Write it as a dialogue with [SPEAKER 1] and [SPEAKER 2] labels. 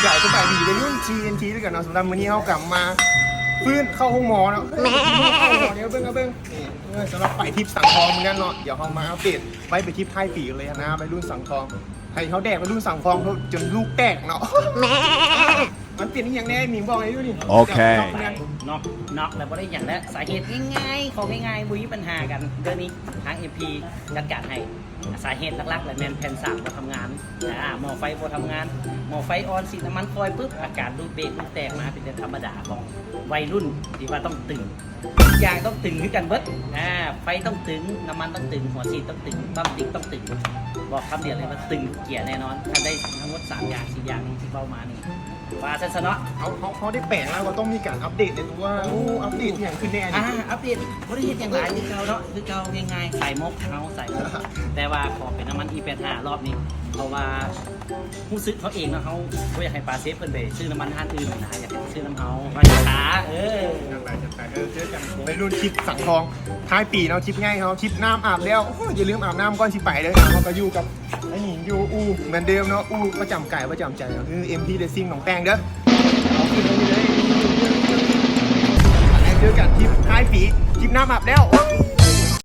[SPEAKER 1] ใหญ่สบายดีเป็นรุ่น GNT ด้วยกันเนาะสำหรับมื้อนี้เฮากลับมาฟื้นเข้าห้องหมอเนาะเข้าห้องหมอเดี๋ยวเบิ่งเอาเบิ่งนี่เออสำหรับไปทิพย์สังทองเหมือนกันเนาะเดี๋ยวเฮามาอัปเดตไว้ไปทิพย์ท้ายปีกันเลยนะไปรุ่นสังทองใครเขาแดกไปรุ่นสังทองเขาจนลูกแตกเนาะมันเปลี่ยนอีกอย่างแน่หมิงบอกไอ้ดูนี่
[SPEAKER 2] โอเค
[SPEAKER 1] ดี๋ยว
[SPEAKER 3] น็อกน็อกแล้วบ่ได้อย่างแล้วสาเหตุง่ายๆของง่ายๆบุยปัญหากันเดือนนี้ทาง MP จัดการให้สาเหตุหลักๆเลยแมนแผ่นสามบ่ทำงานอ่าหม้อไฟบ่ทำงาน หม้อไฟออนสีน้ำมันคอยปุ๊บอากาศรูดเบรกมันแตกมาเป็นเรื่องธรรมดาของวัยรุ่นที่ว่าต้องตึงทุกอย่างต้องตึงคือกันเบิดอ่าไฟต้องตึงน้ำมันต้องตึงหัวฉีดต้องตึงปั๊มติ๊กต้องตึงบอกคำเดียวเลยว่าตึงเกียร์แน่นอนถ้าได้ทั้งหมดสามอย่างสี่อย่างนี้ที่เป้ามานี่ว่าซะซะเนาะ
[SPEAKER 1] เขาเขาเขาได้แปลงแล้วก็ต้องมีการอัปเดตในตัวว่าโอ้อัปเดตอย่างขึ้นแน่
[SPEAKER 3] อ่า
[SPEAKER 1] นี่
[SPEAKER 3] อัปเดตบริเฮ็ดอย่างไรคือเก่าเนาะคือเก่าง่ายๆใส่มกเอาใส่มกแต่ว่าขอเป็นน้ำมัน E85 รอบนี้ เพราะว่าผู้ซื้อเขาเองเนาะเขาเขาอยากให้ปลาเซฟเพิ่นไปซื้อน้ำมันท่านอื่นนะอยากให้ซื้อน้ำเฮามาช้าเออ
[SPEAKER 1] จังไรจังไรเออเจอกันไปรุ่นคลิปสังทองท้ายปีเนาะคลิปง่ายเขาคลิปน้ำอาบแล้วโอ้โหอย่าลืมอาบน้ำก่อนสิไปเลยนะเขาก็อยู่กับไอ้หนิงอยู่อูเหมือนเดิมเนาะอูประจำไก่ประจำใจเนาะคือ MP Racing ของแป้งเด้อเอาขึ้นไปเลยเจอกันคลิปท้ายปีคลิปน้ำอาบแล้ว